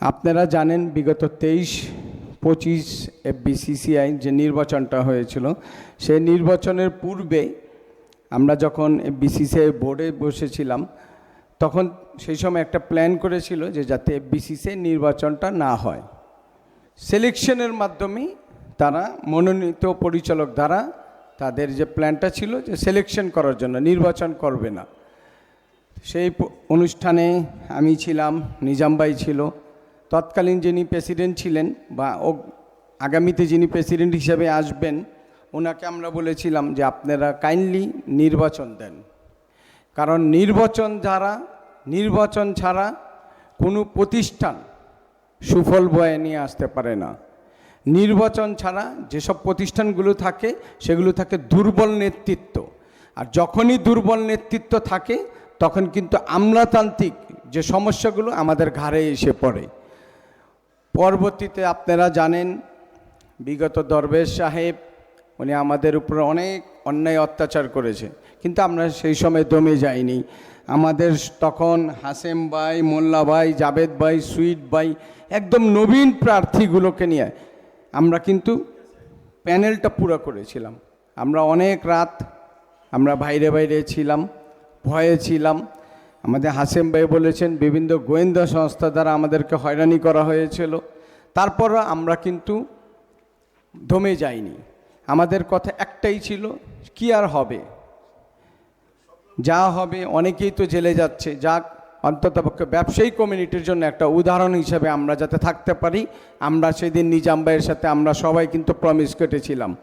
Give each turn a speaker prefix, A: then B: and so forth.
A: আপনারা জানেন বিগত তেইশ, পঁচিশ বিসিসিআই যে নির্বাচনটা হয়েছিল, সেই নির্বাচনের পূর্বে আমরা যখন বিসিসিআই বোর্ডে বসেছিলাম, তখন সেই সময় একটা প্ল্যান করেছিল যে যাতে বিসিসিআই নির্বাচনটা না হয়। সিলেকশনের মাধ্যমেই তারা মনোনীত পরিচালক দ্বারা তাদের যে প্ল্যানটা ছিল যে সিলেকশন করার জন্য, নির্বাচন করবে না। সেই অনুষ্ঠানে আমি ছিলাম নিজামবাই ছিল তৎকালীন যিনি প্রেসিডেন্ট ছিলেন বা ও আগামীতে যিনি প্রেসিডেন্ট হিসেবে আসবেন, ওনাকে আমরা বলেছিলাম যে আপনারা কাইন্ডলি নির্বাচন দেন। কারণ নির্বাচন যারা, নির্বাচন ছাড়া কোনো প্রতিষ্ঠান সুফল বয়ে নিয়ে আসতে পারে না। নির্বাচন ছাড়া যেসব প্রতিষ্ঠানগুলো থাকে, সেগুলো থাকে দুর্বল নেতৃত্ব। আর যখনই দুর্বল নেতৃত্ব থাকে, তখন কিন্তু আমলাতান্ত্রিক যে সমস্যাগুলো আমাদের ঘাড়ে এসে পড়ে। পরবর্তীতে আপনারা জানেন, বিগত দরবেশ সাহেব, উনি আমাদের উপর অনেক অন্যায় অত্যাচার করেছে। কিন্তু আমরা সেই সময় দমে যাইনি। আমাদের তখন হাসেম ভাই, মোল্লা ভাই, জাবেদ ভাই, সুইট ভাই, একদম নবীন প্রার্থীগুলোকে নিয়ে আমরা কিন্তু প্যানেলটা পুরো করেছিলাম। আমরা অনেক রাত আমরা বাইরে বাইরে ছিলাম, ভয়ে ছিলাম। আমাদের হাসেম ভাই বলেছেন, বিভিন্ন গোয়েন্দা সংস্থা দ্বারা আমাদেরকে হয়রানি করা হয়েছিল। তারপরও আমরা কিন্তু দমে যাইনি। আমাদের কথা একটাই ছিল, কি আর হবে? যা হবে, অনেকেই তো জেলে যাচ্ছে। যাক অন্ততপক্ষে ব্যবসায়ী কমিউনিটির জন্য একটা উদাহরণ হিসেবে আমরা যাতে থাকতে পারি, আমরা সেদিন নিজাম ভাইয়ের সাথে আমরা সবাই কিন্তু প্রমিস কেটেছিলাম।